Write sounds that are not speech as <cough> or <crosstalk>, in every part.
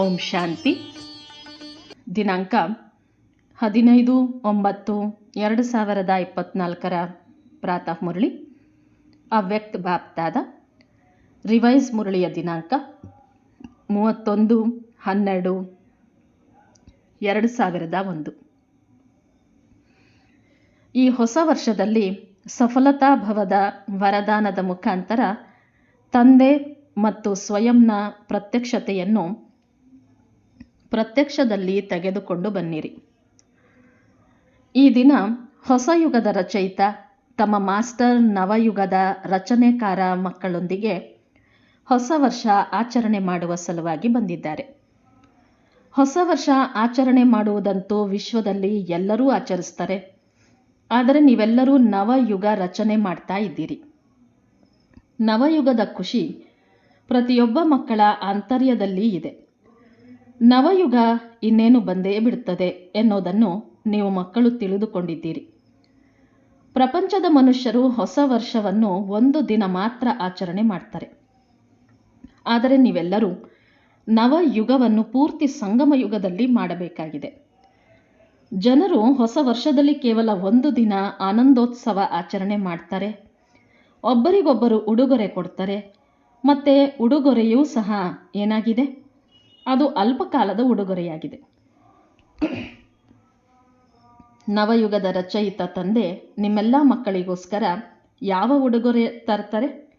ಓಂ ಶಾಂತಿ. ದಿನಾಂಕ ಹದಿನೈದು ಒಂಬತ್ತು ಎರಡು ಸಾವಿರದ ಇಪ್ಪತ್ನಾಲ್ಕರ ಪ್ರಾತಃ ಮುರಳಿ. ಅವ್ಯಕ್ತ ಬಾಪ್ತಾದ ರಿವೈಸ್ ಮುರಳಿಯ ದಿನಾಂಕ ಮೂವತ್ತೊಂದು ಹನ್ನೆರಡು ಎರಡು ಸಾವಿರದ ಒಂದು. ಈ ಹೊಸ ವರ್ಷದಲ್ಲಿ ಸಫಲತಾ ಭವದ ವರದಾನದ ಮುಖಾಂತರ ತಂದೆ ಮತ್ತು ಸ್ವಯಂನ ಪ್ರತ್ಯಕ್ಷತೆಯನ್ನು ಪ್ರತ್ಯಕ್ಷದಲ್ಲಿ ತೆಗೆದುಕೊಂಡು ಬನ್ನಿರಿ. ಈ ದಿನ ಹೊಸ ಯುಗದ ರಚಯಿತ ತಮ್ಮ ಮಾಸ್ಟರ್ ನವಯುಗದ ರಚನೆಕಾರ ಮಕ್ಕಳೊಂದಿಗೆ ಹೊಸ ವರ್ಷ ಆಚರಣೆ ಮಾಡುವ ಸಲುವಾಗಿ ಬಂದಿದ್ದಾರೆ. ಹೊಸ ವರ್ಷ ಆಚರಣೆ ಮಾಡುವುದಂತೂ ವಿಶ್ವದಲ್ಲಿ ಎಲ್ಲರೂ ಆಚರಿಸ್ತಾರೆ. ಆದರೆ ನೀವೆಲ್ಲರೂ ನವಯುಗ ರಚನೆ ಮಾಡ್ತಾ ಇದ್ದೀರಿ. ನವಯುಗದ ಖುಷಿ ಪ್ರತಿಯೊಬ್ಬ ಮಕ್ಕಳ ಆಂತರ್ಯದಲ್ಲಿ ಇದೆ. ನವಯುಗ ಇನ್ನೇನು ಬಂದೇ ಬಿಡುತ್ತದೆ ಎನ್ನುವುದನ್ನು ನೀವು ಮಕ್ಕಳು ತಿಳಿದುಕೊಂಡಿದ್ದೀರಿ. ಪ್ರಪಂಚದ ಮನುಷ್ಯರು ಹೊಸ ವರ್ಷವನ್ನು ಒಂದು ದಿನ ಮಾತ್ರ ಆಚರಣೆ ಮಾಡ್ತಾರೆ. ಆದರೆ ನೀವೆಲ್ಲರೂ ನವಯುಗವನ್ನು ಪೂರ್ತಿ ಸಂಗಮ ಯುಗದಲ್ಲಿ ಮಾಡಬೇಕಾಗಿದೆ. ಜನರು ಹೊಸ ವರ್ಷದಲ್ಲಿ ಕೇವಲ ಒಂದು ದಿನ ಆನಂದೋತ್ಸವ ಆಚರಣೆ ಮಾಡ್ತಾರೆ. ಒಬ್ಬರಿಗೊಬ್ಬರು ಉಡುಗೊರೆ ಕೊಡ್ತಾರೆ. ಮತ್ತೆ ಉಡುಗೊರೆಯೂ ಸಹ ಏನಾಗಿದೆ? ಅದು ಅಲ್ಪಕಾಲದ ಉಡುಗೊರೆಯಾಗಿದೆ. ನವಯುಗದ ರಚಯಿತ ತಂದೆ ನಿಮ್ಮೆಲ್ಲ ಮಕ್ಕಳಿಗೋಸ್ಕರ ಯಾವ ಉಡುಗೊರೆ ತರ್ತಾರೆ?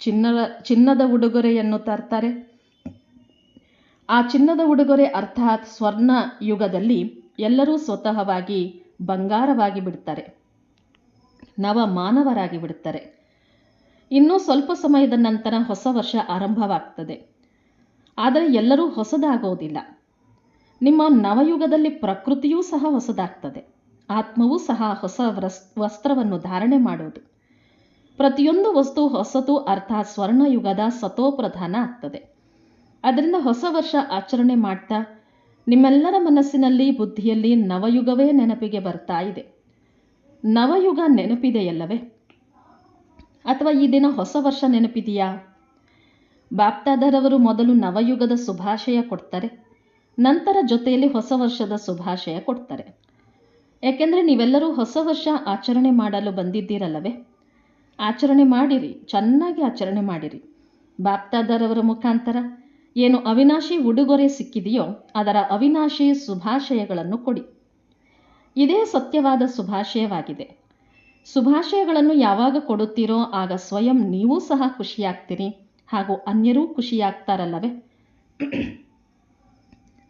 ಚಿನ್ನದ ಚಿನ್ನದ ಉಡುಗೊರೆಯನ್ನು ತರ್ತಾರೆ? ಆ ಚಿನ್ನದ ಉಡುಗೊರೆ ಅರ್ಥಾತ್ ಸ್ವರ್ಣ ಯುಗದಲ್ಲಿ ಎಲ್ಲರೂ ಸ್ವತಃವಾಗಿ ಬಂಗಾರವಾಗಿ ಬಿಡ್ತಾರೆ. ನವ ಮಾನವರಾಗಿ ಬಿಡುತ್ತಾರೆ ಇನ್ನೂ ಸ್ವಲ್ಪ ಸಮಯದ ನಂತರ ಹೊಸ ವರ್ಷ ಆರಂಭವಾಗ್ತದೆ. ಆದರೆ ಎಲ್ಲರೂ ಹೊಸದಾಗೋದಿಲ್ಲ. ನಿಮ್ಮ ನವಯುಗದಲ್ಲಿ ಪ್ರಕೃತಿಯೂ ಸಹ ಹೊಸದಾಗ್ತದೆ. ಆತ್ಮವೂ ಸಹ ಹೊಸ ವಸ್ತ್ರವನ್ನು ಧಾರಣೆ ಮಾಡೋದು ಪ್ರತಿಯೊಂದು ವಸ್ತು ಹೊಸತು ಅರ್ಥಾತ್ ಸ್ವರ್ಣಯುಗದ ಸತೋಪ್ರಧಾನ ಆಗ್ತದೆ. ಅದರಿಂದ ಹೊಸ ವರ್ಷ ಆಚರಣೆ ಮಾಡ್ತಾ ನಿಮ್ಮೆಲ್ಲರ ಮನಸ್ಸಿನಲ್ಲಿ ಬುದ್ಧಿಯಲ್ಲಿ ನವಯುಗವೇ ನೆನಪಿಗೆ ಬರ್ತಾ ಇದೆ. ನವಯುಗ ನೆನಪಿದೆಯಲ್ಲವೇ? ಅಥವಾ ಈ ದಿನ ಹೊಸ ವರ್ಷ ನೆನಪಿದೆಯಾ? ಬಾಪ್ತಾದರವರು ಮೊದಲು ನವಯುಗದ ಶುಭಾಶಯ ಕೊಡ್ತಾರೆ, ನಂತರ ಜೊತೆಯಲ್ಲಿ ಹೊಸ ವರ್ಷದ ಶುಭಾಶಯ ಕೊಡ್ತಾರೆ. ಯಾಕೆಂದರೆ ನೀವೆಲ್ಲರೂ ಹೊಸ ವರ್ಷ ಆಚರಣೆ ಮಾಡಲು ಬಂದಿದ್ದೀರಲ್ಲವೇ? ಆಚರಣೆ ಮಾಡಿರಿ, ಚೆನ್ನಾಗಿ ಆಚರಣೆ ಮಾಡಿರಿ. ಬಾಪ್ತಾದರವರ ಮುಖಾಂತರ ಏನು ಅವಿನಾಶಿ ಉಡುಗೊರೆ ಸಿಕ್ಕಿದೆಯೋ, ಅದರ ಅವಿನಾಶಿ ಶುಭಾಶಯಗಳನ್ನು ಕೊಡಿ. ಇದೇ ಸತ್ಯವಾದ ಶುಭಾಶಯವಾಗಿದೆ. ಶುಭಾಶಯಗಳನ್ನು ಯಾವಾಗ ಕೊಡುತ್ತೀರೋ, ಆಗ ಸ್ವಯಂ ನೀವೂ ಸಹ ಖುಷಿಯಾಗ್ತೀರಿ. ಹಾಗೂ ಅನ್ಯರೂ ಖುಷಿಯಾಗ್ತಾರಲ್ಲವೇ?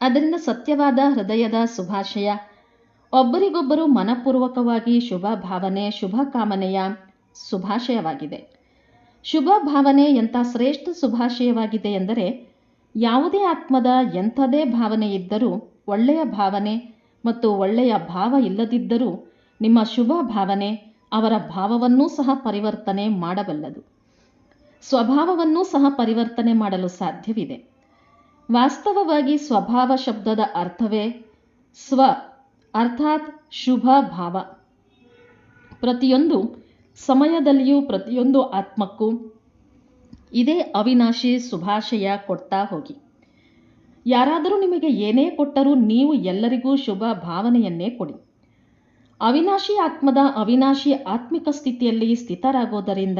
ಅದರಿಂದ ಸತ್ಯವಾದ ಹೃದಯದ ಶುಭಾಶಯ. ಒಬ್ಬರಿಗೊಬ್ಬರು ಮನಪೂರ್ವಕವಾಗಿ ಶುಭ ಭಾವನೆ, ಶುಭ ಕಾಮನೆಯ ಶುಭಾಶಯವಾಗಿದೆ. ಶುಭ ಭಾವನೆ ಎಂಥ ಶ್ರೇಷ್ಠ ಶುಭಾಶಯವಾಗಿದೆ ಎಂದರೆ, ಯಾವುದೇ ಆತ್ಮದ ಎಂಥದೇ ಭಾವನೆ ಇದ್ದರೂ, ಒಳ್ಳೆಯ ಭಾವನೆ ಮತ್ತು ಒಳ್ಳೆಯ ಭಾವ ಇಲ್ಲದಿದ್ದರೂ, ನಿಮ್ಮ ಶುಭ ಭಾವನೆ ಅವರ ಭಾವವನ್ನೂ ಸಹ ಪರಿವರ್ತನೆ ಮಾಡಬಲ್ಲದು. ಸ್ವಭಾವವನ್ನೂ ಸಹ ಪರಿವರ್ತನೆ ಮಾಡಲು ಸಾಧ್ಯವಿದೆ. ವಾಸ್ತವವಾಗಿ ಸ್ವಭಾವ ಶಬ್ದದ ಅರ್ಥವೇ ಸ್ವ, ಅರ್ಥಾತ್ ಶುಭ ಭಾವ. ಪ್ರತಿಯೊಂದು ಸಮಯದಲ್ಲಿಯೂ ಪ್ರತಿಯೊಂದು ಆತ್ಮಕ್ಕೂ ಇದೇ ಅವಿನಾಶಿ ಶುಭಾಶಯ ಕೊಡ್ತಾ ಹೋಗಿ. ಯಾರಾದರೂ ನಿಮಗೆ ಏನೇ ಕೊಟ್ಟರೂ ನೀವು ಎಲ್ಲರಿಗೂ ಶುಭ ಭಾವನೆಯನ್ನೇ ಕೊಡಿ. ಅವಿನಾಶಿ ಆತ್ಮದ ಅವಿನಾಶಿ ಆತ್ಮಿಕ ಸ್ಥಿತಿಯಲ್ಲಿ ಸ್ಥಿತರಾಗೋದರಿಂದ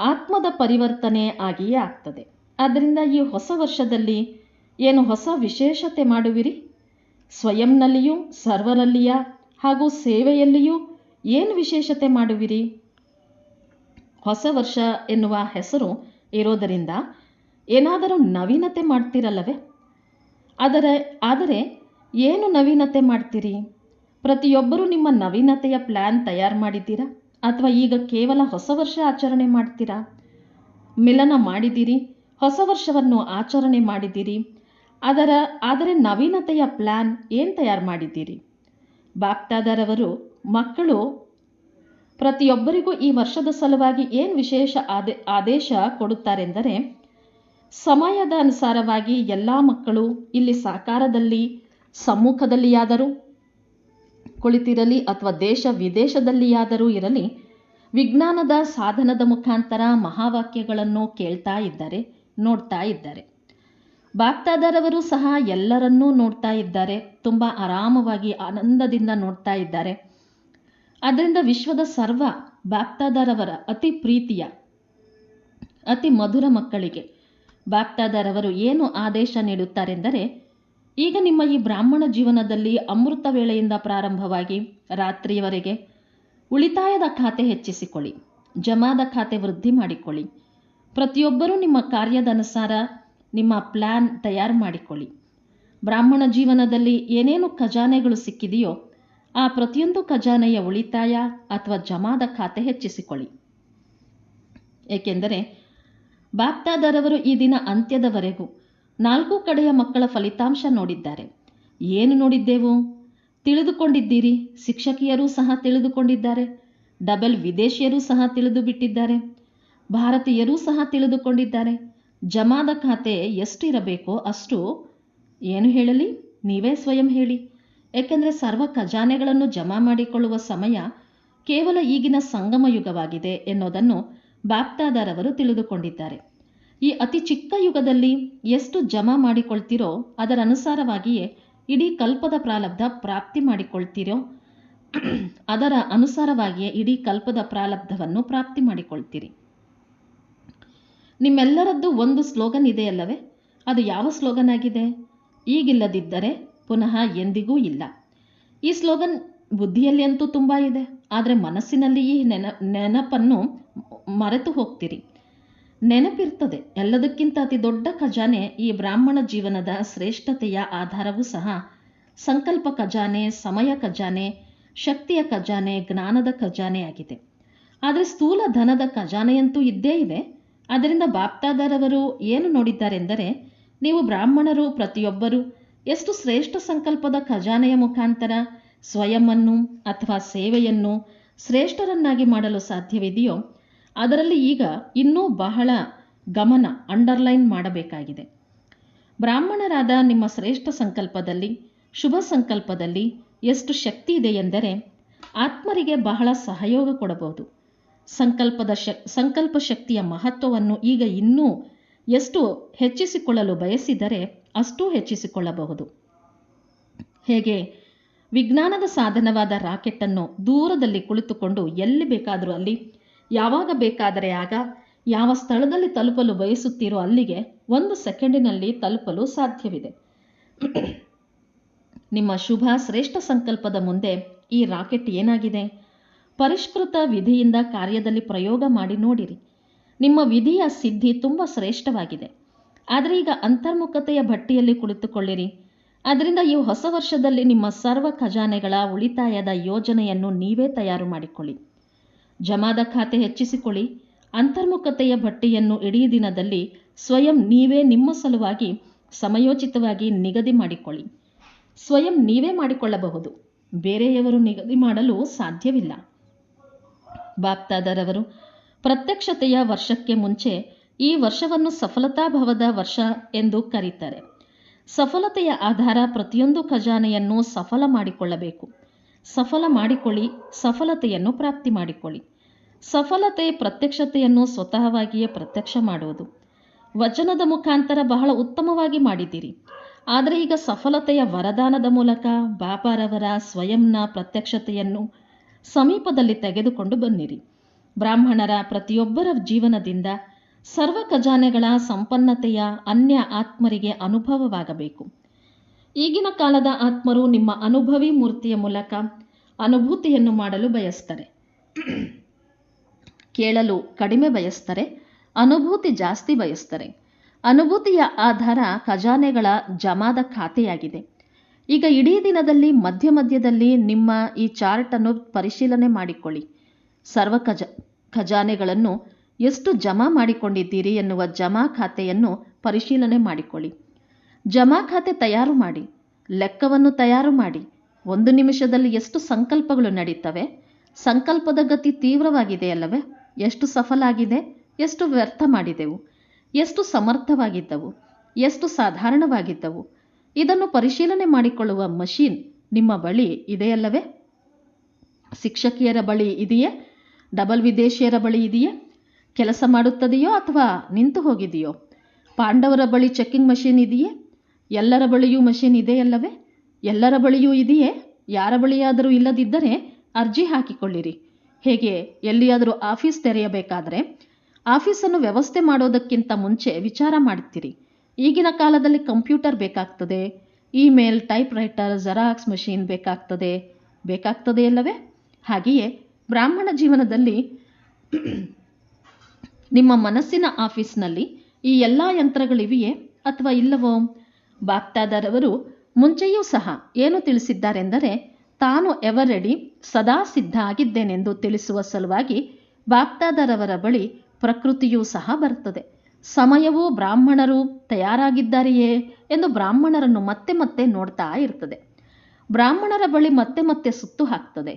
ಆತ್ಮದ ಪರಿವರ್ತನೆ ಆಗಿಯೇ ಆಗ್ತದೆ. ಆದ್ದರಿಂದ ಈ ಹೊಸ ವರ್ಷದಲ್ಲಿ ಏನು ಹೊಸ ವಿಶೇಷತೆ ಮಾಡುವಿರಿ? ಸ್ವಯಂನಲ್ಲಿಯೂ, ಸರ್ವರಲ್ಲಿಯ ಹಾಗೂ ಸೇವೆಯಲ್ಲಿಯೂ ಏನು ವಿಶೇಷತೆ ಮಾಡುವಿರಿ? ಹೊಸ ವರ್ಷ ಎನ್ನುವ ಹೆಸರು ಇರೋದರಿಂದ ಏನಾದರೂ ನವೀನತೆ ಮಾಡ್ತೀರಲ್ಲವೇ? ಆದರೆ ಆದರೆ ಏನು ನವೀನತೆ ಮಾಡ್ತೀರಿ? ಪ್ರತಿಯೊಬ್ಬರೂ ನಿಮ್ಮ ನವೀನತೆಯ ಪ್ಲ್ಯಾನ್ ತಯಾರು ಮಾಡಿದ್ದೀರಾ? ಅಥವಾ ಈಗ ಕೇವಲ ಹೊಸ ವರ್ಷ ಆಚರಣೆ ಮಾಡ್ತೀರಾ? ಮಿಲನ ಮಾಡಿದ್ದೀರಿ, ಹೊಸ ವರ್ಷವನ್ನು ಆಚರಣೆ ಮಾಡಿದ್ದೀರಿ. ಅದರ, ಆದರೆ ನವೀನತೆಯ ಪ್ಲ್ಯಾನ್ ಏನು ತಯಾರು ಮಾಡಿದ್ದೀರಿ? ಬಾಪ್ತಾದಾರವರು, ಮಕ್ಕಳು, ಪ್ರತಿಯೊಬ್ಬರಿಗೂ ಈ ವರ್ಷದ ಸಲುವಾಗಿ ಏನು ವಿಶೇಷ ಆದೇ, ಆದೇಶ ಕೊಡುತ್ತಾರೆಂದರೆ, ಸಮಯದ ಅನುಸಾರವಾಗಿ ಎಲ್ಲ ಮಕ್ಕಳು ಇಲ್ಲಿ ಸಾಕಾರದಲ್ಲಿ, ಸಮ್ಮುಖದಲ್ಲಿಯಾದರೂ. ಕುಳಿತಿರಲಿ ಅಥವಾ ದೇಶ ವಿದೇಶದಲ್ಲಿಯಾದರೂ ಇರಲಿ, ವಿಜ್ಞಾನದ ಸಾಧನದ ಮುಖಾಂತರ ಮಹಾವಾಕ್ಯಗಳನ್ನು ಕೇಳ್ತಾ ಇದ್ದಾರೆ, ನೋಡ್ತಾ ಇದ್ದಾರೆ. ಬಾಗ್ತಾದಾರವರು ಸಹ ಎಲ್ಲರನ್ನೂ ನೋಡ್ತಾ ಇದ್ದಾರೆ, ತುಂಬ ಆರಾಮವಾಗಿ ಆನಂದದಿಂದ ನೋಡ್ತಾ ಇದ್ದಾರೆ. ಅದರಿಂದ ವಿಶ್ವದ ಸರ್ವ ಬಾಗ್ತಾದಾರವರ ಅತಿ ಪ್ರೀತಿಯ, ಅತಿ ಮಧುರ ಮಕ್ಕಳಿಗೆ ಬಾಗ್ತಾದಾರವರು ಏನು ಆದೇಶ ನೀಡುತ್ತಾರೆಂದರೆ ಈಗ ನಿಮ್ಮ ಈ ಬ್ರಾಹ್ಮಣ ಜೀವನದಲ್ಲಿ ಅಮೃತ ವೇಳೆಯಿಂದ ಪ್ರಾರಂಭವಾಗಿ ರಾತ್ರಿಯವರೆಗೆ ಉಳಿತಾಯದ ಖಾತೆ ಹೆಚ್ಚಿಸಿಕೊಳ್ಳಿ, ಜಮಾದ ಖಾತೆ ವೃದ್ಧಿ ಮಾಡಿಕೊಳ್ಳಿ. ಪ್ರತಿಯೊಬ್ಬರೂ ನಿಮ್ಮ ಕಾರ್ಯದನುಸಾರ ನಿಮ್ಮ ಪ್ಲ್ಯಾನ್ ತಯಾರು ಮಾಡಿಕೊಳ್ಳಿ. ಬ್ರಾಹ್ಮಣ ಜೀವನದಲ್ಲಿ ಏನೇನು ಖಜಾನೆಗಳು ಸಿಕ್ಕಿದೆಯೋ ಆ ಪ್ರತಿಯೊಂದು ಖಜಾನೆಯ ಉಳಿತಾಯ ಅಥವಾ ಜಮಾದ ಖಾತೆ ಹೆಚ್ಚಿಸಿಕೊಳ್ಳಿ. ಏಕೆಂದರೆ ಬಾಪ್ತಾದರವರು ಈ ದಿನ ಅಂತ್ಯದವರೆಗೂ ನಾಲ್ಕು ಕಡೆಯ ಮಕ್ಕಳ ಫಲಿತಾಂಶ ನೋಡಿದ್ದಾರೆ. ಏನು ನೋಡಿದ್ದೆವು? ತಿಳಿದುಕೊಂಡಿದ್ದೀರಿ. ಶಿಕ್ಷಕಿಯರೂ ಸಹ ತಿಳಿದುಕೊಂಡಿದ್ದಾರೆ. ಡಬಲ್ ವಿದೇಶಿಯರೂ ಸಹ ತಿಳಿದು ಬಿಟ್ಟಿದ್ದಾರೆ ಭಾರತೀಯರೂ ಸಹ ತಿಳಿದುಕೊಂಡಿದ್ದಾರೆ. ಜಮಾದ ಖಾತೆ ಎಷ್ಟು ಇರಬೇಕೋ ಅಷ್ಟು ಏನು ಹೇಳಲಿ? ನೀವೇ ಸ್ವಯಂ ಹೇಳಿ. ಏಕೆಂದರೆ ಸರ್ವ ಖಜಾನೆಗಳನ್ನು ಜಮಾ ಮಾಡಿಕೊಳ್ಳುವ ಸಮಯ ಕೇವಲ ಈಗಿನ ಸಂಗಮ ಯುಗವಾಗಿದೆ ಎನ್ನುವುದನ್ನು ಬಾಪ್ತಾದಾರವರು ತಿಳಿದುಕೊಂಡಿದ್ದಾರೆ. ಈ ಅತಿ ಚಿಕ್ಕ ಯುಗದಲ್ಲಿ ಎಷ್ಟು ಜಮಾ ಮಾಡಿಕೊಳ್ತೀರೋ ಅದರ ಅನುಸಾರವಾಗಿಯೇ ಇಡೀ ಕಲ್ಪದ ಪ್ರಾಲಬ್ಧ ಪ್ರಾಪ್ತಿ ಮಾಡಿಕೊಳ್ತೀರೋ, ಅದರ ಅನುಸಾರವಾಗಿಯೇ ಇಡೀ ಕಲ್ಪದ ಪ್ರಾಲಬ್ಧವನ್ನು ಪ್ರಾಪ್ತಿ ಮಾಡಿಕೊಳ್ತೀರಿ. ನಿಮ್ಮೆಲ್ಲರದ್ದು ಒಂದು ಸ್ಲೋಗನ್ ಇದೆಯಲ್ಲವೇ? ಅದು ಯಾವ ಸ್ಲೋಗನ್ ಆಗಿದೆ ಈಗಿಲ್ಲದಿದ್ದರೆ ಪುನಃ ಎಂದಿಗೂ ಇಲ್ಲ. ಈ ಸ್ಲೋಗನ್ ಬುದ್ಧಿಯಲ್ಲಿ ಅಂತೂ ತುಂಬ ಇದೆ, ಆದರೆ ಮನಸ್ಸಿನಲ್ಲಿ ಈ ನೆನ, ನೆನಪನ್ನು ಮರೆತು ಹೋಗ್ತೀರಿ. ನೆನಪಿರ್ತದೆ. ಎಲ್ಲದಕ್ಕಿಂತ ಅತಿ ದೊಡ್ಡ ಖಜಾನೆ ಈ ಬ್ರಾಹ್ಮಣ ಜೀವನದ ಶ್ರೇಷ್ಠತೆಯ ಆಧಾರವೂ ಸಹ. ಸಂಕಲ್ಪ ಖಜಾನೆ, ಸಮಯ ಖಜಾನೆ, ಶಕ್ತಿಯ ಖಜಾನೆ, ಜ್ಞಾನದ ಖಜಾನೆ ಆಗಿದೆ. ಆದರೆ ಸ್ಥೂಲ ಧನದ ಖಜಾನೆಯಂತೂ ಇದ್ದೇ ಇದೆ ಅದರಿಂದ ಬಾಪ್ತಾದರವರು ಏನು ನೋಡಿದ್ದಾರೆಂದರೆ, ನೀವು ಬ್ರಾಹ್ಮಣರು, ಪ್ರತಿಯೊಬ್ಬರು ಎಷ್ಟು ಶ್ರೇಷ್ಠ ಸಂಕಲ್ಪದ ಖಜಾನೆಯ ಮುಖಾಂತರ ಸ್ವಯಮನ್ನು ಅಥವಾ ಸೇವೆಯನ್ನು ಶ್ರೇಷ್ಠರನ್ನಾಗಿ ಮಾಡಲು ಸಾಧ್ಯವಿದೆಯೋ ಅದರಲ್ಲಿ ಈಗ ಇನ್ನೂ ಬಹಳ ಗಮನ ಅಂಡರ್ಲೈನ್ ಮಾಡಬೇಕಾಗಿದೆ. ಬ್ರಾಹ್ಮಣರಾದ ನಿಮ್ಮ ಶ್ರೇಷ್ಠ ಸಂಕಲ್ಪದಲ್ಲಿ, ಶುಭ ಸಂಕಲ್ಪದಲ್ಲಿ ಎಷ್ಟು ಶಕ್ತಿ ಇದೆ ಎಂದರೆ ಆತ್ಮರಿಗೆ ಬಹಳ ಸಹಯೋಗ ಕೊಡಬಹುದು. ಸಂಕಲ್ಪದ ಶ ಸಂಕಲ್ಪ ಶಕ್ತಿಯ ಮಹತ್ವವನ್ನು ಈಗ ಇನ್ನೂ ಎಷ್ಟು ಹೆಚ್ಚಿಸಿಕೊಳ್ಳಲು ಬಯಸಿದರೆ ಅಷ್ಟೂ ಹೆಚ್ಚಿಸಿಕೊಳ್ಳಬಹುದು. ಹೇಗೆ? ವಿಜ್ಞಾನದ ಸಾಧನವಾದ ರಾಕೆಟನ್ನು ದೂರದಲ್ಲಿ ಕುಳಿತುಕೊಂಡು ಎಲ್ಲಿ ಬೇಕಾದರೂ ಅಲ್ಲಿ ಯಾವಾಗ ಬೇಕಾದರೆ ಆಗ ಯಾವ ಸ್ಥಳದಲ್ಲಿ ತಲುಪಲು ಬಯಸುತ್ತೀರೋ ಅಲ್ಲಿಗೆ ಒಂದು ಸೆಕೆಂಡಿನಲ್ಲಿ ತಲುಪಲು ಸಾಧ್ಯವಿದೆ. ನಿಮ್ಮ ಶುಭ ಶ್ರೇಷ್ಠ ಸಂಕಲ್ಪದ ಮುಂದೆ ಈ ರಾಕೆಟ್ ಏನಾಗಿದೆ? ಪರಿಷ್ಕೃತ ವಿಧಿಯಿಂದ ಕಾರ್ಯದಲ್ಲಿ ಪ್ರಯೋಗ ಮಾಡಿ ನೋಡಿರಿ. ನಿಮ್ಮ ವಿಧಿಯ ಸಿದ್ಧಿ ತುಂಬ ಶ್ರೇಷ್ಠವಾಗಿದೆ. ಆದರೆ ಈಗ ಅಂತರ್ಮುಖತೆಯ ಭಟ್ಟಿಯಲ್ಲಿ ಕುಳಿತುಕೊಳ್ಳಿರಿ. ಅದರಿಂದ ಈ ಹೊಸ ವರ್ಷದಲ್ಲಿ ನಿಮ್ಮ ಸರ್ವ ಖಜಾನೆಗಳ ಉಳಿತಾಯದ ಯೋಜನೆಯನ್ನು ನೀವೇ ತಯಾರು ಮಾಡಿಕೊಳ್ಳಿ. ಜಮಾದ ಖಾತೆ ಹೆಚ್ಚಿಸಿಕೊಳ್ಳಿ. ಅಂತರ್ಮುಖತೆಯ ಬಟ್ಟೆಯನ್ನು ಇಡೀ ದಿನದಲ್ಲಿ ಸ್ವಯಂ ನೀವೇ ನಿಮ್ಮ ಸಲುವಾಗಿ ಸಮಯೋಚಿತವಾಗಿ ನಿಗದಿ ಮಾಡಿಕೊಳ್ಳಿ. ಸ್ವಯಂ ನೀವೇ ಮಾಡಿಕೊಳ್ಳಬಹುದು. ಬೇರೆಯವರು ನಿಗದಿ ಮಾಡಲು ಸಾಧ್ಯವಿಲ್ಲ. ಬಾಪ್ತಾದರವರು, ಪ್ರತ್ಯಕ್ಷತೆಯ ವರ್ಷಕ್ಕೆ ಮುಂಚೆ ಈ ವರ್ಷವನ್ನು ಸಫಲತಾಭವದ ವರ್ಷ ಎಂದು ಕರೀತಾರೆ. ಸಫಲತೆಯ ಆಧಾರ ಪ್ರತಿಯೊಂದು ಖಜಾನೆಯನ್ನು ಸಫಲ ಮಾಡಿಕೊಳ್ಳಬೇಕು. ಸಫಲ ಮಾಡಿಕೊಳ್ಳಿ, ಸಫಲತೆಯನ್ನು ಪ್ರಾಪ್ತಿ ಮಾಡಿಕೊಳ್ಳಿ. ಸಫಲತೆ ಪ್ರತ್ಯಕ್ಷತೆಯನ್ನು ಸ್ವತಃವಾಗಿಯೇ ಪ್ರತ್ಯಕ್ಷ ಮಾಡುವುದು. ವಚನದ ಮುಖಾಂತರ ಬಹಳ ಉತ್ತಮವಾಗಿ ಮಾಡಿದ್ದೀರಿ. ಆದರೆ ಈಗ ಸಫಲತೆಯ ವರದಾನದ ಮೂಲಕ ಬಾಬಾರವರ ಸ್ವಯಂನ ಪ್ರತ್ಯಕ್ಷತೆಯನ್ನು ಸಮೀಪದಲ್ಲಿ ತೆಗೆದುಕೊಂಡು ಬನ್ನಿರಿ. ಬ್ರಾಹ್ಮಣರ ಪ್ರತಿಯೊಬ್ಬರ ಜೀವನದಿಂದ ಸರ್ವ ಖಜಾನೆಗಳ ಸಂಪನ್ನತೆಯ ಅನ್ಯ ಆತ್ಮರಿಗೆ ಅನುಭವವಾಗಬೇಕು. ಈಗಿನ ಕಾಲದ ಆತ್ಮರು ನಿಮ್ಮ ಅನುಭವಿ ಮೂರ್ತಿಯ ಮೂಲಕ ಅನುಭೂತಿಯನ್ನು ಮಾಡಲು ಬಯಸ್ತಾರೆ. ಕೇಳಲು ಕಡಿಮೆ ಬಯಸ್ತಾರೆ, ಅನುಭೂತಿ ಜಾಸ್ತಿ ಬಯಸ್ತಾರೆ. ಅನುಭೂತಿಯ ಆಧಾರ ಖಜಾನೆಗಳ ಜಮಾದ ಖಾತೆಯಾಗಿದೆ. ಈಗ ಇಡೀ ದಿನದಲ್ಲಿ ಮಧ್ಯ ಮಧ್ಯದಲ್ಲಿ ನಿಮ್ಮ ಈ ಚಾರ್ಟನ್ನು ಪರಿಶೀಲನೆ ಮಾಡಿಕೊಳ್ಳಿ. ಸರ್ವ ಖಜ, ಖಜಾನೆಗಳನ್ನು ಎಷ್ಟು ಜಮಾ ಮಾಡಿಕೊಂಡಿದ್ದೀರಿ ಎನ್ನುವ ಜಮಾ ಖಾತೆಯನ್ನು ಪರಿಶೀಲನೆ ಮಾಡಿಕೊಳ್ಳಿ. ಜಮಾ ಖಾತೆ ತಯಾರು ಮಾಡಿ, ಲೆಕ್ಕವನ್ನು ತಯಾರು ಮಾಡಿ, ಒಂದು ನಿಮಿಷದಲ್ಲಿ ಎಷ್ಟು ಸಂಕಲ್ಪಗಳು ನಡೀತವೆ, ಸಂಕಲ್ಪದ ಗತಿ ತೀವ್ರವಾಗಿದೆಯಲ್ಲವೇ? ಎಷ್ಟು ಸಫಲ ಆಗಿದೆ ಎಷ್ಟು ವ್ಯರ್ಥ ಮಾಡಿದೆವು, ಎಷ್ಟು ಸಮರ್ಥವಾಗಿದ್ದವು, ಎಷ್ಟು ಸಾಧಾರಣವಾಗಿದ್ದವು? ಇದನ್ನು ಪರಿಶೀಲನೆ ಮಾಡಿಕೊಳ್ಳುವ ಮಷೀನ್ ನಿಮ್ಮ ಬಳಿ ಇದೆಯಲ್ಲವೇ? ಶಿಕ್ಷಕಿಯರ ಬಳಿ ಇದೆಯೇ? ಡಬಲ್ ವಿದೇಶಿಯರ ಬಳಿ ಇದೆಯೇ? ಕೆಲಸ ಮಾಡುತ್ತದೆಯೋ ಅಥವಾ ನಿಂತು ಹೋಗಿದೆಯೋ? ಪಾಂಡವರ ಬಳಿ ಚೆಕ್ಕಿಂಗ್ ಮಷೀನ್ ಇದೆಯೇ? ಎಲ್ಲರ ಬಳಿಯೂ ಮಷೀನ್ ಇದೆಯಲ್ಲವೇ? ಎಲ್ಲರ ಬಳಿಯೂ ಇದೆಯೇ? ಯಾರ ಬಳಿಯಾದರೂ ಇಲ್ಲದಿದ್ದರೆ ಅರ್ಜಿ ಹಾಕಿಕೊಳ್ಳಿರಿ. ಹೇಗೆ? ಎಲ್ಲಿಯಾದರೂ ಆಫೀಸ್ ತೆರೆಯಬೇಕಾದರೆ ಆಫೀಸನ್ನು ವ್ಯವಸ್ಥೆ ಮಾಡೋದಕ್ಕಿಂತ ಮುಂಚೆ ವಿಚಾರ ಮಾಡ್ತೀರಿ ಈಗಿನ ಕಾಲದಲ್ಲಿ ಕಂಪ್ಯೂಟರ್ ಬೇಕಾಗ್ತದೆ. Email typewriter xerox machine ಬೇಕಾಗ್ತದೆ. ಬೇಕಾಗ್ತದೆಯಲ್ಲವೇ ಹಾಗೆಯೇ ಬ್ರಾಹ್ಮಣ ಜೀವನದಲ್ಲಿ ನಿಮ್ಮ ಮನಸ್ಸಿನ ಆಫೀಸ್ನಲ್ಲಿ ಈ ಎಲ್ಲ ಯಂತ್ರಗಳಿವೆಯೇ ಅಥವಾ ಇಲ್ಲವೋ? ಬಾಪ್ತಾದರವರು ಮುಂಚೆಯೂ ಸಹ ಏನು ತಿಳಿಸಿದ್ದಾರೆಂದರೆ, ತಾನು ಎವರೆಡಿ ಸದಾ ಸಿದ್ಧ ಆಗಿದ್ದೇನೆಂದು ತಿಳಿಸುವ ಸಲುವಾಗಿ ಬಾಗ್ದಾದರವರ ಬಳಿ ಪ್ರಕೃತಿಯೂ ಸಹ ಬರುತ್ತದೆ. ಸಮಯವೂ ಬ್ರಾಹ್ಮಣರು ತಯಾರಾಗಿದ್ದಾರೆಯೇ ಎಂದು ಬ್ರಾಹ್ಮಣರನ್ನು ಮತ್ತೆ ಮತ್ತೆ ನೋಡ್ತಾ ಇರ್ತದೆ ಬ್ರಾಹ್ಮಣರ ಬಳಿ ಮತ್ತೆ ಮತ್ತೆ ಸುತ್ತು ಹಾಕ್ತದೆ.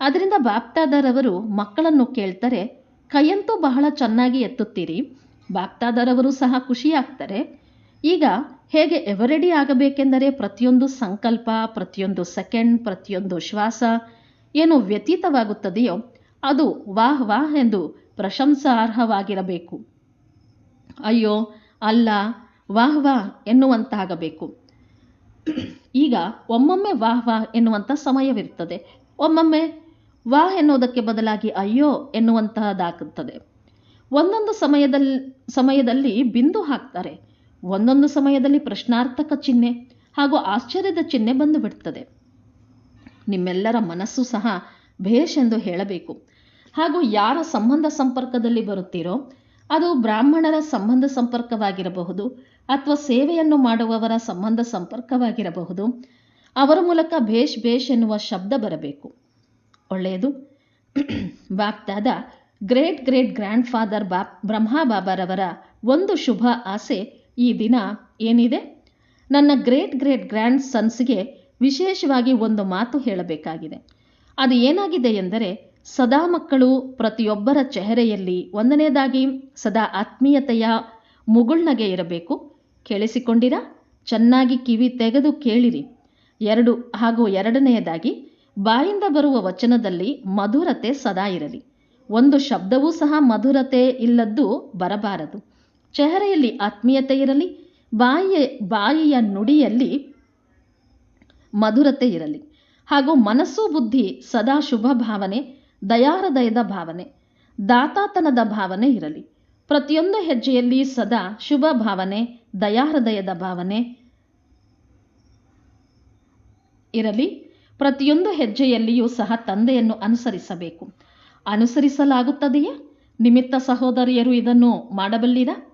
ಅದರಿಂದ ಬಾಪ್ತಾದರವರು ಮಕ್ಕಳನ್ನು ಕೇಳ್ತಾರೆ, ಕೈಯಂತೂ ಬಹಳ ಚೆನ್ನಾಗಿ ಎತ್ತುತ್ತೀರಿ. ಬಾಪ್ತಾದರವರು ಸಹ ಖುಷಿಯಾಗ್ತಾರೆ. ಈಗ ಹೇಗೆ ಎವರೆಡಿ ಆಗಬೇಕೆಂದರೆ ಪ್ರತಿಯೊಂದು ಸಂಕಲ್ಪ, ಪ್ರತಿಯೊಂದು ಸೆಕೆಂಡ್ ಪ್ರತಿಯೊಂದು ಶ್ವಾಸ ಏನು ವ್ಯತೀತವಾಗುತ್ತದೆಯೋ ಅದು ವಾಹ್ ವಾಹ್ ಎಂದು ಪ್ರಶಂಸಾರ್ಹವಾಗಿರಬೇಕು. ಅಯ್ಯೋ, ಅಲ್ಲ, ವಾಹ್ ವಾಹ್ ಎನ್ನುವಂತಾಗಬೇಕು. ಈಗ ಒಮ್ಮೊಮ್ಮೆ ವಾಹ್ ವಾಹ್ ಎನ್ನುವಂಥ ಸಮಯವಿರುತ್ತದೆ. ಒಮ್ಮೊಮ್ಮೆ ವಾಹ್ ಎನ್ನುವುದಕ್ಕೆ ಬದಲಾಗಿ ಅಯ್ಯೋ ಎನ್ನುವಂತಹದ್ದಾಗುತ್ತದೆ. ಒಂದೊಂದು ಸಮಯದಲ್ಲಿ ಸಮಯದಲ್ಲಿ ಬಿಂದು ಹಾಕ್ತಾರೆ. ಒಂದೊಂದು ಸಮಯದಲ್ಲಿ ಪ್ರಶ್ನಾರ್ಥಕ ಚಿಹ್ನೆ ಹಾಗೂ ಆಶ್ಚರ್ಯದ ಚಿಹ್ನೆ ಬಂದು ಬಿಡ್ತದೆ ನಿಮ್ಮೆಲ್ಲರ ಮನಸ್ಸು ಸಹ ಭೇಷ್ ಎಂದು ಹೇಳಬೇಕು. ಹಾಗೂ ಯಾರ ಸಂಬಂಧ ಸಂಪರ್ಕದಲ್ಲಿ ಬರುತ್ತೀರೋ, ಅದು ಬ್ರಾಹ್ಮಣರ ಸಂಬಂಧ ಸಂಪರ್ಕವಾಗಿರಬಹುದು ಅಥವಾ ಸೇವೆಯನ್ನು ಮಾಡುವವರ ಸಂಬಂಧ ಸಂಪರ್ಕವಾಗಿರಬಹುದು. ಅವರ ಮೂಲಕ ಭೇಷ್ ಭೇಷ್ ಎನ್ನುವ ಶಬ್ದ ಬರಬೇಕು. ಒಳ್ಳೆಯದು. <clears throat> ವಾಕ್ತಾದ ಗ್ರೇಟ್ ಗ್ರೇಟ್ ಗ್ರ್ಯಾಂಡ್ ಫಾದರ್ ಬಾ ಬ್ರಹ್ಮಾ ಬಾಬಾರವರ ಒಂದು ಶುಭ ಆಸೆ ಈ ದಿನ ಏನಿದೆ? ನನ್ನ ಗ್ರೇಟ್ ಗ್ರೇಟ್ ಗ್ರ್ಯಾಂಡ್ ಸನ್ಸ್ಗೆ ವಿಶೇಷವಾಗಿ ಒಂದು ಮಾತು ಹೇಳಬೇಕಾಗಿದೆ. ಅದು ಏನಾಗಿದೆ ಎಂದರೆ, ಸದಾ ಮಕ್ಕಳು ಪ್ರತಿಯೊಬ್ಬರ ಚೆಹರೆಯಲ್ಲಿ ಒಂದನೇದಾಗಿ ಸದಾ ಆತ್ಮೀಯತೆಯ ಮುಗುಳ್ನಗೆ ಇರಬೇಕು. ಕೇಳಿಸಿಕೊಂಡಿರಾ? ಚೆನ್ನಾಗಿ ಕಿವಿ ತೆಗೆದು ಕೇಳಿರಿ. ಎರಡು ಹಾಗೂ ಎರಡನೆಯದಾಗಿ, ಬಾಯಿಂದ ಬರುವ ವಚನದಲ್ಲಿ ಮಧುರತೆ ಸದಾ ಇರಲಿ. ಒಂದು ಶಬ್ದವೂ ಸಹ ಮಧುರತೆ ಇಲ್ಲದ್ದು ಬರಬಾರದು. ಚೆಹರೆಯಲ್ಲಿ ಆತ್ಮೀಯತೆ ಇರಲಿ ಬಾಯಿಯ ಬಾಯಿಯ ನುಡಿಯಲ್ಲಿ ಮಧುರತೆ ಇರಲಿ. ಹಾಗೂ ಮನಸ್ಸು ಬುದ್ಧಿ ಸದಾ ಶುಭ ಭಾವನೆ, ದಯಾಹೃದಯದ ಭಾವನೆ, ದಾತಾತನದ ಭಾವನೆ ಇರಲಿ. ಪ್ರತಿಯೊಂದು ಹೆಜ್ಜೆಯಲ್ಲಿ ಸದಾ ಶುಭ ಭಾವನೆ, ದಯಾಹೃದಯದ ಭಾವನೆ ಇರಲಿ. ಪ್ರತಿಯೊಂದು ಹೆಜ್ಜೆಯಲ್ಲಿಯೂ ಸಹ ತಂದೆಯನ್ನು ಅನುಸರಿಸಬೇಕು. ಅನುಸರಿಸಲಾಗುತ್ತದೆಯೇ? ನಿಮಿತ್ತ ಸಹೋದರಿಯರು ಇದನ್ನು ಮಾಡಬಲ್ಲಿರಾ?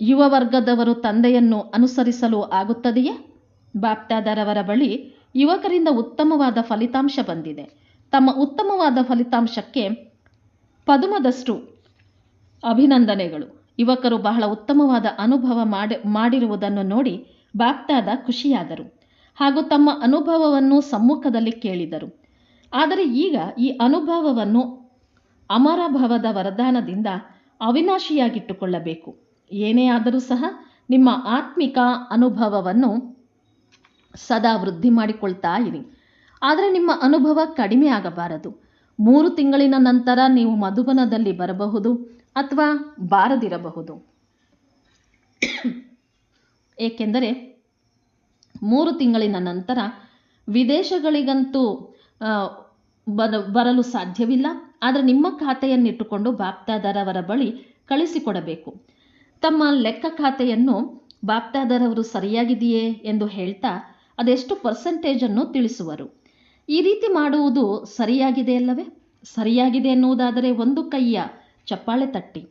ಯುವ ವರ್ಗದವರು ತಂದೆಯನ್ನು ಅನುಸರಿಸಲು ಆಗುತ್ತದೆಯೇ? ಬಾಪ್ತಾದರವರ ಬಳಿ ಯುವಕರಿಂದ ಉತ್ತಮವಾದ ಫಲಿತಾಂಶ ಬಂದಿದೆ. ತಮ್ಮ ಉತ್ತಮವಾದ ಫಲಿತಾಂಶಕ್ಕೆ ಪದುಮದಷ್ಟು ಅಭಿನಂದನೆಗಳು. ಯುವಕರು ಬಹಳ ಉತ್ತಮವಾದ ಅನುಭವ ಮಾಡಿ, ಮಾಡಿರುವುದನ್ನು ನೋಡಿ ಬಾಪ್ತಾದ ಖುಷಿಯಾದರು ಹಾಗೂ ತಮ್ಮ ಅನುಭವವನ್ನು ಸಮ್ಮುಖದಲ್ಲಿ ಕೇಳಿದರು. ಆದರೆ ಈಗ ಈ ಅನುಭವವನ್ನು ಅಮರಭವದ ವರದಾನದಿಂದ ಅವಿನಾಶಿಯಾಗಿಟ್ಟುಕೊಳ್ಳಬೇಕು. ಏನೇ ಆದರೂ ಸಹ ನಿಮ್ಮ ಆತ್ಮಿಕ ಅನುಭವವನ್ನು ಸದಾ ವೃದ್ಧಿ ಮಾಡಿಕೊಳ್ತಾ ಇರಿ. ಆದರೆ ನಿಮ್ಮ ಅನುಭವ ಕಡಿಮೆ ಆಗಬಾರದು. ಮೂರು ತಿಂಗಳಿನ ನಂತರ ನೀವು ಮಧುಬನದಲ್ಲಿ ಬರಬಹುದು ಅಥವಾ ಬಾರದಿರಬಹುದು. ಏಕೆಂದರೆ ಮೂರು ತಿಂಗಳಿನ ನಂತರ ವಿದೇಶಗಳಿಗಂತೂ ಬರ, ಬರಲು ಸಾಧ್ಯವಿಲ್ಲ. ಆದರೆ ನಿಮ್ಮ ಖಾತೆಯನ್ನಿಟ್ಟುಕೊಂಡು ಬಾಪ್ತಾದಾರವರ ಬಳಿ ಕಳಿಸಿಕೊಡಬೇಕು. ತಮ್ಮ ಲೆಕ್ಕ ಖಾತೆಯನ್ನು ಬಾಪ್ತಾದರವರು ಸರಿಯಾಗಿದೆಯೇ ಎಂದು ಹೇಳ್ತಾ ಅದೆಷ್ಟು ಪರ್ಸೆಂಟೇಜನ್ನು ತಿಳಿಸುವರು. ಈ ರೀತಿ ಮಾಡುವುದು ಸರಿಯಾಗಿದೆ ಅಲ್ಲವೇ? ಸರಿಯಾಗಿದೆ ಎನ್ನುವುದಾದರೆ ಒಂದು ಕೈಯ ಚಪ್ಪಾಳೆ ತಟ್ಟಿ.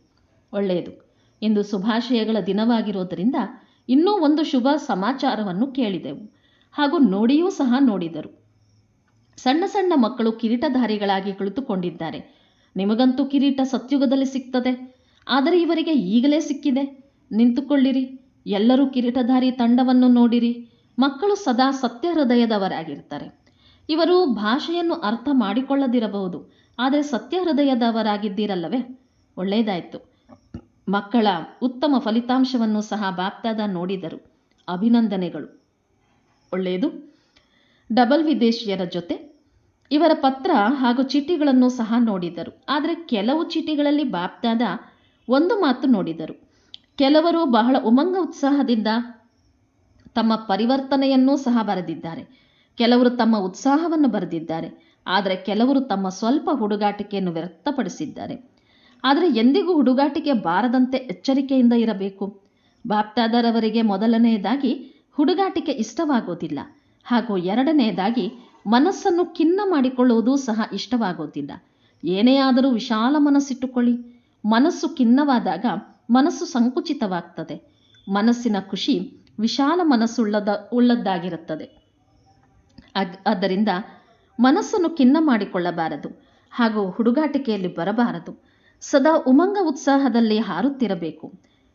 ಒಳ್ಳೆಯದು. ಇಂದು ಶುಭಾಶಯಗಳ ದಿನವಾಗಿರೋದರಿಂದ ಇನ್ನೂ ಒಂದು ಶುಭ ಸಮಾಚಾರವನ್ನು ಕೇಳಿದೆವು. ಹಾಗೂ ನೋಡಿಯೂ ಸಹ ನೋಡಿದರು. ಸಣ್ಣ ಸಣ್ಣ ಮಕ್ಕಳು ಕಿರೀಟಧಾರಿಗಳಾಗಿ ಕುಳಿತುಕೊಂಡಿದ್ದಾರೆ. ನಿಮಗಂತೂ ಕಿರೀಟ ಸತ್ಯುಗದಲ್ಲಿ ಸಿಗ್ತದೆ. ಆದರೆ ಇವರಿಗೆ ಈಗಲೇ ಸಿಕ್ಕಿದೆ. ನಿಂತುಕೊಳ್ಳಿರಿ. ಎಲ್ಲರೂ ಕಿರೀಟಧಾರಿ ತಂಡವನ್ನು ನೋಡಿರಿ. ಮಕ್ಕಳು ಸದಾ ಸತ್ಯ ಹೃದಯದವರಾಗಿರ್ತಾರೆ ಇವರು ಭಾಷೆಯನ್ನು ಅರ್ಥ ಮಾಡಿಕೊಳ್ಳದಿರಬಹುದು. ಆದರೆ ಸತ್ಯ ಹೃದಯದವರಾಗಿದ್ದೀರಲ್ಲವೇ ಒಳ್ಳೆಯದಾಯಿತು. ಮಕ್ಕಳ ಉತ್ತಮ ಫಲಿತಾಂಶವನ್ನು ಸಹ ಬಾಪ್ತಾದ ನೋಡಿದರು. ಅಭಿನಂದನೆಗಳು. ಒಳ್ಳೆಯದು. ಡಬಲ್ ವಿದೇಶಿಯರ ಜೊತೆ. ಇವರ ಪತ್ರ ಹಾಗೂ ಚೀಟಿಗಳನ್ನು ಸಹ ನೋಡಿದರು. ಆದರೆ ಕೆಲವು ಚೀಟಿಗಳಲ್ಲಿ ಬಾಪ್ದಾದ ಒಂದು ಮಾತು ನೋಡಿದರು. ಕೆಲವರು ಬಹಳ ಉಮಂಗ ಉತ್ಸಾಹದಿಂದ ತಮ್ಮ ಪರಿವರ್ತನೆಯನ್ನೂ ಸಹ ಬರೆದಿದ್ದಾರೆ. ಕೆಲವರು ತಮ್ಮ ಉತ್ಸಾಹವನ್ನು ಬರೆದಿದ್ದಾರೆ. ಆದರೆ ಕೆಲವರು ತಮ್ಮ ಸ್ವಲ್ಪ ಹುಡುಗಾಟಿಕೆಯನ್ನು ವ್ಯಕ್ತಪಡಿಸಿದ್ದಾರೆ. ಆದರೆ ಎಂದಿಗೂ ಹುಡುಗಾಟಿಕೆ ಬಾರದಂತೆ ಎಚ್ಚರಿಕೆಯಿಂದ ಇರಬೇಕು. ಬಾಪ್ತಾದರವರಿಗೆ ಮೊದಲನೆಯದಾಗಿ ಹುಡುಗಾಟಿಕೆ ಇಷ್ಟವಾಗೋದಿಲ್ಲ. ಹಾಗೂ ಎರಡನೆಯದಾಗಿ ಮನಸ್ಸನ್ನು ಖಿನ್ನ ಮಾಡಿಕೊಳ್ಳುವುದು ಸಹ ಇಷ್ಟವಾಗೋದಿಲ್ಲ. ಏನೇ ಆದರೂ ವಿಶಾಲ ಮನಸ್ಸಿಟ್ಟುಕೊಳ್ಳಿ. ಮನಸ್ಸು ಖಿನ್ನವಾದಾಗ ಮನಸ್ಸು ಸಂಕುಚಿತವಾಗ್ತದೆ. ಮನಸ್ಸಿನ ಖುಷಿ ವಿಶಾಲ ಮನಸ್ಸುಳ್ಳದ, ಉಳ್ಳದ್ದಾಗಿರುತ್ತದೆ. ಆದ್ದರಿಂದ ಮನಸ್ಸನ್ನು ಖಿನ್ನ ಮಾಡಿಕೊಳ್ಳಬಾರದು, ಹಾಗೂ ಹುಡುಗಾಟಿಕೆಯಲ್ಲಿ ಬರಬಾರದು. ಸದಾ ಉಮಂಗ ಉತ್ಸಾಹದಲ್ಲಿ ಹಾರುತ್ತಿರಬೇಕು.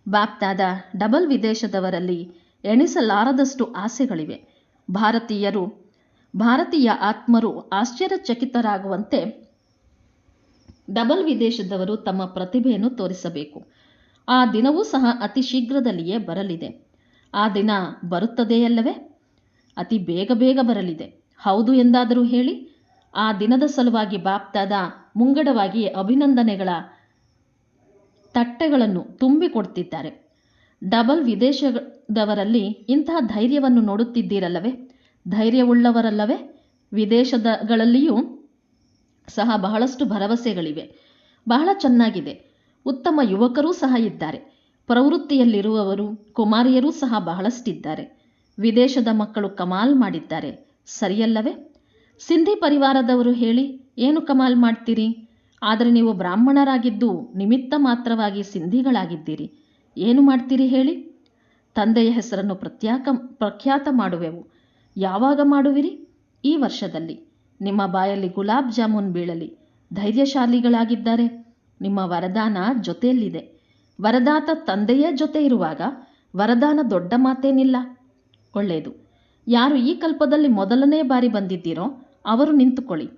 ಬಾಪ್ತಾದ ಡಬಲ್ ವಿದೇಶದವರಲ್ಲಿ ಎಣಿಸಲಾರದಷ್ಟು ಆಸೆಗಳಿವೆ. ಭಾರತೀಯರು, ಭಾರತೀಯ ಆತ್ಮರು ಆಶ್ಚರ್ಯಚಕಿತರಾಗುವಂತೆ ಡಬಲ್ ವಿದೇಶದವರು ತಮ್ಮ ಪ್ರತಿಭೆಯನ್ನು ತೋರಿಸಬೇಕು. ಆ ದಿನವೂ ಸಹ ಅತಿ ಶೀಘ್ರದಲ್ಲಿಯೇ ಬರಲಿದೆ. ಆ ದಿನ ಬರುತ್ತದೆಯಲ್ಲವೇ? ಅತಿ ಬೇಗ ಬೇಗ ಬರಲಿದೆ. ಹೌದು ಎಂದಾದರೂ ಹೇಳಿ, ಆ ದಿನದ ಸಲುವಾಗಿ ಬಾಪ್ತಾದ ಮುಂಗಡವಾಗಿ ಅಭಿನಂದನೆಗಳ ತಟ್ಟೆಗಳನ್ನು ತುಂಬಿಕೊಡ್ತಿದ್ದಾರೆ. ಡಬಲ್ ವಿದೇಶದವರಲ್ಲಿ ಇಂತಹ ಧೈರ್ಯವನ್ನು ನೋಡುತ್ತಿದ್ದೀರಲ್ಲವೇ? ಧೈರ್ಯವುಳ್ಳವರಲ್ಲವೇ? ವಿದೇಶದಗಳಲ್ಲಿಯೂ ಸಹ ಬಹಳಷ್ಟು ಭರವಸೆಗಳಿವೆ. ಬಹಳ ಚೆನ್ನಾಗಿದೆ. ಉತ್ತಮ ಯುವಕರೂ ಸಹ ಇದ್ದಾರೆ. ಪ್ರವೃತ್ತಿಯಲ್ಲಿರುವವರು, ಕುಮಾರಿಯರೂ ಸಹ ಬಹಳಷ್ಟಿದ್ದಾರೆ. ವಿದೇಶದ ಮಕ್ಕಳು ಕಮಾಲ್ ಮಾಡಿದ್ದಾರೆ. ಸರಿಯಲ್ಲವೇ? ಸಿಂಧಿ ಪರಿವಾರದವರು ಹೇಳಿ, ಏನು ಕಮಾಲ್ ಮಾಡ್ತೀರಿ? ಆದರೆ ನೀವು ಬ್ರಾಹ್ಮಣರಾಗಿದ್ದು ನಿಮಿತ್ತ ಮಾತ್ರವಾಗಿ ಸಿಂಧಿಗಳಾಗಿದ್ದೀರಿ. ಏನು ಮಾಡ್ತೀರಿ ಹೇಳಿ? ತಂದೆಯ ಹೆಸರನ್ನು ಪ್ರತ್ಯಾಕ, ಪ್ರಖ್ಯಾತ ಮಾಡುವೆವು. ಯಾವಾಗ ಮಾಡುವಿರಿ? ಈ ವರ್ಷದಲ್ಲಿ. ನಿಮ್ಮ ಬಾಯಲ್ಲಿ ಗುಲಾಬ್ ಜಾಮೂನ್ ಬೀಳಲಿ. ಧೈರ್ಯಶಾಲಿಗಳಾಗಿದ್ದಾರೆ. ನಿಮ್ಮ ವರದಾನ ಜೊತೆಯಲ್ಲಿದೆ. ವರದಾತ ತಂದೆಯ ಜೊತೆ ಇರುವಾಗ ವರದಾನ ದೊಡ್ಡ ಮಾತೇನಿಲ್ಲ. ಒಳ್ಳೆಯದು. ಯಾರು ಈ ಕಲ್ಪದಲ್ಲಿ ಮೊದಲನೇ ಬಾರಿ ಬಂದಿದ್ದೀರೋ ಅವರು ನಿಂತುಕೊಳ್ಳಿ.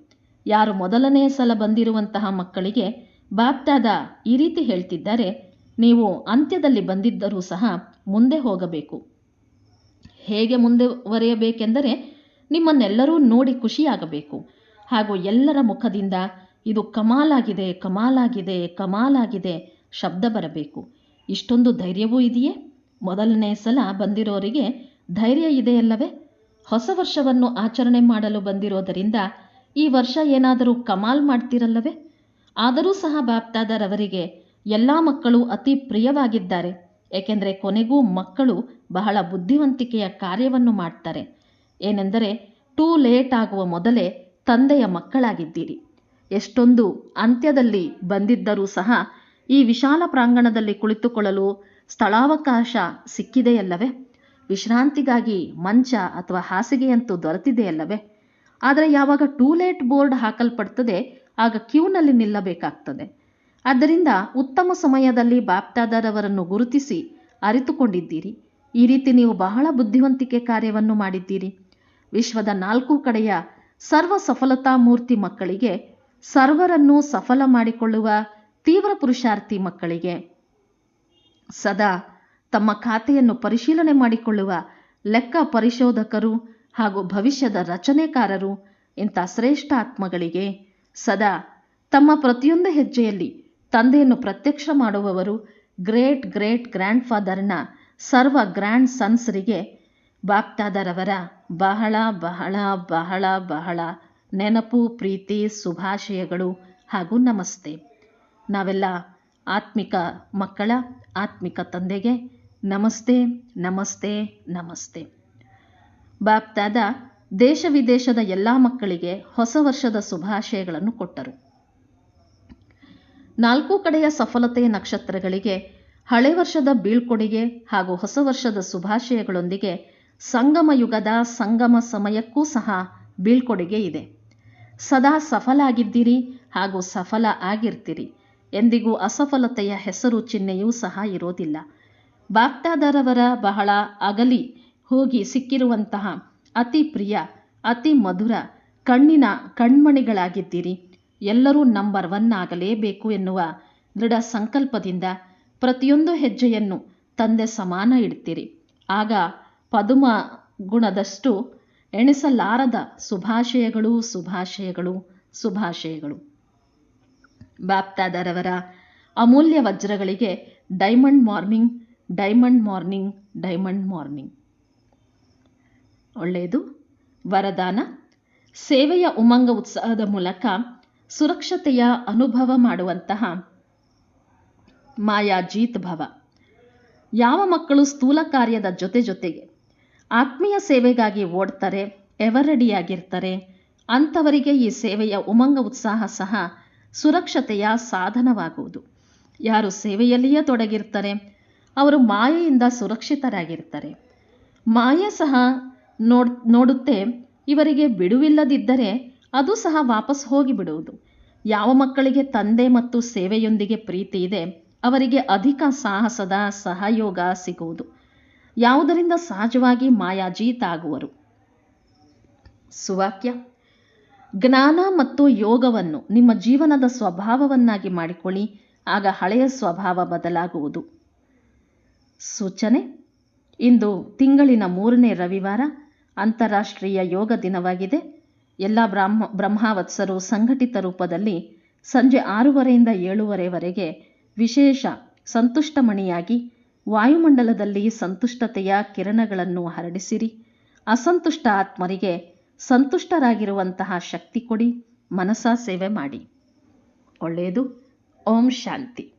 ಯಾರು ಮೊದಲನೆಯ ಸಲ ಬಂದಿರುವಂತಹ ಮಕ್ಕಳಿಗೆ ಬಾಪ್ತಾದ ಈ ರೀತಿ ಹೇಳ್ತಿದ್ದಾರೆ, ನೀವು ಅಂತ್ಯದಲ್ಲಿ ಬಂದಿದ್ದರೂ ಸಹ ಮುಂದೆ ಹೋಗಬೇಕು. ಹೇಗೆ ಮುಂದುವರಿಯಬೇಕೆಂದರೆ ನಿಮ್ಮನ್ನೆಲ್ಲರೂ ನೋಡಿ ಖುಷಿಯಾಗಬೇಕು. ಹಾಗೂ ಎಲ್ಲರ ಮುಖದಿಂದ ಇದು ಕಮಾಲಾಗಿದೆ ಕಮಾಲಾಗಿದೆ ಕಮಾಲಾಗಿದೆ ಶಬ್ದ ಬರಬೇಕು. ಇಷ್ಟೊಂದು ಧೈರ್ಯವೂ ಇದೆಯೇ? ಮೊದಲನೇ ಸಲ ಬಂದಿರೋರಿಗೆ ಧೈರ್ಯ ಇದೆಯಲ್ಲವೇ? ಹೊಸ ವರ್ಷವನ್ನು ಆಚರಣೆ ಮಾಡಲು ಬಂದಿರೋದರಿಂದ ಈ ವರ್ಷ ಏನಾದರೂ ಕಮಾಲ್ ಮಾಡ್ತಿರಲ್ಲವೇ? ಆದರೂ ಸಹ ಬಾಪ್ತಾದರವರಿಗೆ ಎಲ್ಲ ಮಕ್ಕಳು ಅತಿ ಪ್ರಿಯವಾಗಿದ್ದಾರೆ. ಏಕೆಂದರೆ ಕೊನೆಗೂ ಮಕ್ಕಳು ಬಹಳ ಬುದ್ಧಿವಂತಿಕೆಯ ಕಾರ್ಯವನ್ನು ಮಾಡ್ತಾರೆ. ಏನೆಂದರೆ, ಟೂ ಲೇಟ್ ಆಗುವ ಮೊದಲೇ ತಂದೆಯ ಮಕ್ಕಳಾಗಿದ್ದೀರಿ. ಎಷ್ಟೊಂದು ಅಂತ್ಯದಲ್ಲಿ ಬಂದಿದ್ದರೂ ಸಹ ಈ ವಿಶಾಲ ಪ್ರಾಂಗಣದಲ್ಲಿ ಕುಳಿತುಕೊಳ್ಳಲು ಸ್ಥಳಾವಕಾಶ ಸಿಕ್ಕಿದೆಯಲ್ಲವೇ? ವಿಶ್ರಾಂತಿಗಾಗಿ ಮಂಚ ಅಥವಾ ಹಾಸಿಗೆಯಂತೂ ದೊರೆತಿದೆಯಲ್ಲವೇ? ಆದರೆ ಯಾವಾಗ ಟೂ ಲೇಟ್ ಬೋರ್ಡ್ ಹಾಕಲ್ಪಡ್ತದೆ, ಆಗ ಕ್ಯೂನಲ್ಲಿ ನಿಲ್ಲಬೇಕಾಗ್ತದೆ. ಆದ್ದರಿಂದ ಉತ್ತಮ ಸಮಯದಲ್ಲಿ ಬಾಪ್ತಾದರವರನ್ನು ಗುರುತಿಸಿ ಅರಿತುಕೊಂಡಿದ್ದೀರಿ. ಈ ರೀತಿ ನೀವು ಬಹಳ ಬುದ್ಧಿವಂತಿಕೆ ಕಾರ್ಯವನ್ನು ಮಾಡಿದ್ದೀರಿ. ವಿಶ್ವದ ನಾಲ್ಕು ಕಡೆಯ ಸರ್ವ ಸಫಲತಾ ಮೂರ್ತಿ ಮಕ್ಕಳಿಗೆ, ಸರ್ವರನ್ನು ಸಫಲ ಮಾಡಿಕೊಳ್ಳುವ ತೀವ್ರ ಪುರುಷಾರ್ಥಿ ಮಕ್ಕಳಿಗೆ. ಸದಾ ತಮ್ಮ ಖಾತೆಯನ್ನು ಪರಿಶೀಲನೆ ಮಾಡಿಕೊಳ್ಳುವ ಲೆಕ್ಕ ಪರಿಶೋಧಕರು ಹಾಗೂ ಭವಿಷ್ಯದ ರಚನೆಕಾರರು ಇಂಥ ಶ್ರೇಷ್ಠ ಆತ್ಮಗಳಿಗೆ ಸದಾ ತಮ್ಮ ಪ್ರತಿಯೊಂದು ಹೆಜ್ಜೆಯಲ್ಲಿ ತಂದೆಯನ್ನು ಪ್ರತ್ಯಕ್ಷ ಮಾಡುವವರು ಗ್ರೇಟ್ ಗ್ರೇಟ್ ಗ್ರ್ಯಾಂಡ್ ಫಾದರ್ನ ಸರ್ವ ಗ್ರ್ಯಾಂಡ್ ಸನ್ಸ್ರಿಗೆ ಬಾಪ್ತಾದರವರ ಬಹಳ ಬಹಳ ಬಹಳ ಬಹಳ ನೆನಪು, ಪ್ರೀತಿ, ಶುಭಾಶಯಗಳು ಹಾಗೂ ನಮಸ್ತೆ. ನಾವೆಲ್ಲ ಆತ್ಮಿಕ ಮಕ್ಕಳ, ಆತ್ಮಿಕ ತಂದೆಗೆ ನಮಸ್ತೆ ನಮಸ್ತೆ ನಮಸ್ತೆ. ಬಾಪ್ತಾದ ದೇಶ ವಿದೇಶದ ಎಲ್ಲ ಮಕ್ಕಳಿಗೆ ಹೊಸ ವರ್ಷದ ಶುಭಾಶಯಗಳನ್ನು ಕೊಟ್ಟರು. ನಾಲ್ಕು ಕಡೆಯ ಸಫಲತೆಯ ನಕ್ಷತ್ರಗಳಿಗೆ ಹಳೆ ವರ್ಷದ ಬೀಳ್ಕೊಡುಗೆ ಹಾಗೂ ಹೊಸ ವರ್ಷದ ಶುಭಾಶಯಗಳೊಂದಿಗೆ ಸಂಗಮ ಯುಗದ ಸಂಗಮ ಸಮಯಕ್ಕೂ ಸಹ ಬೀಳ್ಕೊಡುಗೆ ಇದೆ. ಸದಾ ಸಫಲ ಆಗಿದ್ದೀರಿ ಹಾಗೂ ಸಫಲ ಆಗಿರ್ತೀರಿ. ಎಂದಿಗೂ ಅಸಫಲತೆಯ ಹೆಸರು ಚಿಹ್ನೆಯೂ ಸಹ ಇರೋದಿಲ್ಲ. ಬಾಕ್ಟಾದರವರ ಬಹಳ ಅಗಲಿ ಹೋಗಿ ಸಿಕ್ಕಿರುವಂತಹ ಅತಿ ಪ್ರಿಯ, ಅತಿ ಮಧುರ, ಕಣ್ಣಿನ ಕಣ್ಮಣಿಗಳಾಗಿದ್ದೀರಿ. ಎಲ್ಲರೂ ನಂಬರ್ ಒನ್ ಆಗಲೇಬೇಕು ಎನ್ನುವ ದೃಢ ಸಂಕಲ್ಪದಿಂದ ಪ್ರತಿಯೊಂದು ಹೆಜ್ಜೆಯನ್ನು ತಂದೆ ಸಮಾನ ಇಡ್ತೀರಿ. ಆಗ ಪದುಮ ಗುಣದಷ್ಟು ಎಣಿಸಲಾರದ ಶುಭಾಶಯಗಳು ಶುಭಾಶಯಗಳು ಶುಭಾಶಯಗಳು ಬಾಪ್ತಾದರವರ ಅಮೂಲ್ಯ ವಜ್ರಗಳಿಗೆ diamond morning diamond morning diamond morning. ಒಳ್ಳೆಯದು. ವರದಾನ. ಸೇವೆಯ ಉಮಂಗ ಉತ್ಸಾಹದ ಮೂಲಕ ಸುರಕ್ಷತೆಯ ಅನುಭವ ಮಾಡುವಂತಹ ಮಾಯಾಜೀತ್ ಭವ. ಯಾವ ಮಕ್ಕಳು ಸ್ಥೂಲ ಕಾರ್ಯದ ಜೊತೆ ಜೊತೆಗೆ ಆತ್ಮೀಯ ಸೇವೆಗಾಗಿ ಓಡ್ತಾರೆ, ಎವರಡಿಯಾಗಿರ್ತಾರೆ, ಅಂಥವರಿಗೆ ಈ ಸೇವೆಯ ಉಮಂಗ ಉತ್ಸಾಹ ಸಹ ಸುರಕ್ಷತೆಯ ಸಾಧನವಾಗುವುದು. ಯಾರು ಸೇವೆಯಲ್ಲಿಯೇ ತೊಡಗಿರ್ತಾರೆ, ಅವರು ಮಾಯೆಯಿಂದ ಸುರಕ್ಷಿತರಾಗಿರ್ತಾರೆ. ಮಾಯೆ ಸಹ ನೋಡ್, ನೋಡುತ್ತೆ, ಇವರಿಗೆ ಬಿಡುವಿಲ್ಲದಿದ್ದರೆ ಅದು ಸಹ ವಾಪಸ್ ಹೋಗಿಬಿಡುವುದು. ಯಾವ ಮಕ್ಕಳಿಗೆ ತಂದೆ ಮತ್ತು ಸೇವೆಯೊಂದಿಗೆ ಪ್ರೀತಿ ಇದೆ, ಅವರಿಗೆ ಅಧಿಕ ಸಾಹಸದ ಸಹಯೋಗ ಸಿಗುವುದು. ಯಾವುದರಿಂದ ಸಹಜವಾಗಿ ಮಾಯಾಜೀತ ಆಗುವರು ಸುವಾಕ್ಯ. ಜ್ಞಾನ ಮತ್ತು ಯೋಗವನ್ನು ನಿಮ್ಮ ಜೀವನದ ಸ್ವಭಾವವನ್ನಾಗಿ ಮಾಡಿಕೊಳ್ಳಿ, ಆಗ ಹಳೆಯ ಸ್ವಭಾವ ಬದಲಾಗುವುದು. ಸೂಚನೆ. ಇಂದು ತಿಂಗಳಿನ ಮೂರನೇ ರವಿವಾರ, ಅಂತಾರಾಷ್ಟ್ರೀಯ ಯೋಗ ದಿನವಾಗಿದೆ. ಎಲ್ಲ ಬ್ರಹ್ಮ, ಬ್ರಹ್ಮಾವತ್ಸರು ಸಂಘಟಿತ ರೂಪದಲ್ಲಿ ಸಂಜೆ ಆರೂವರೆಯಿಂದ ಏಳುವರೆವರೆಗೆ ವಿಶೇಷ ಸಂತುಷ್ಟಮಣಿಯಾಗಿ ವಾಯುಮಂಡಲದಲ್ಲಿ ಸಂತುಷ್ಟತೆಯ ಕಿರಣಗಳನ್ನು ಹರಡಿಸಿರಿ. ಅಸಂತುಷ್ಟ ಆತ್ಮರಿಗೆ ಸಂತುಷ್ಟರಾಗಿರುವಂತಹ ಶಕ್ತಿ ಕೊಡಿ. ಮನಸಾ ಸೇವೆ ಮಾಡಿ. ಒಳ್ಳೆಯದು. ಓಂ ಶಾಂತಿ.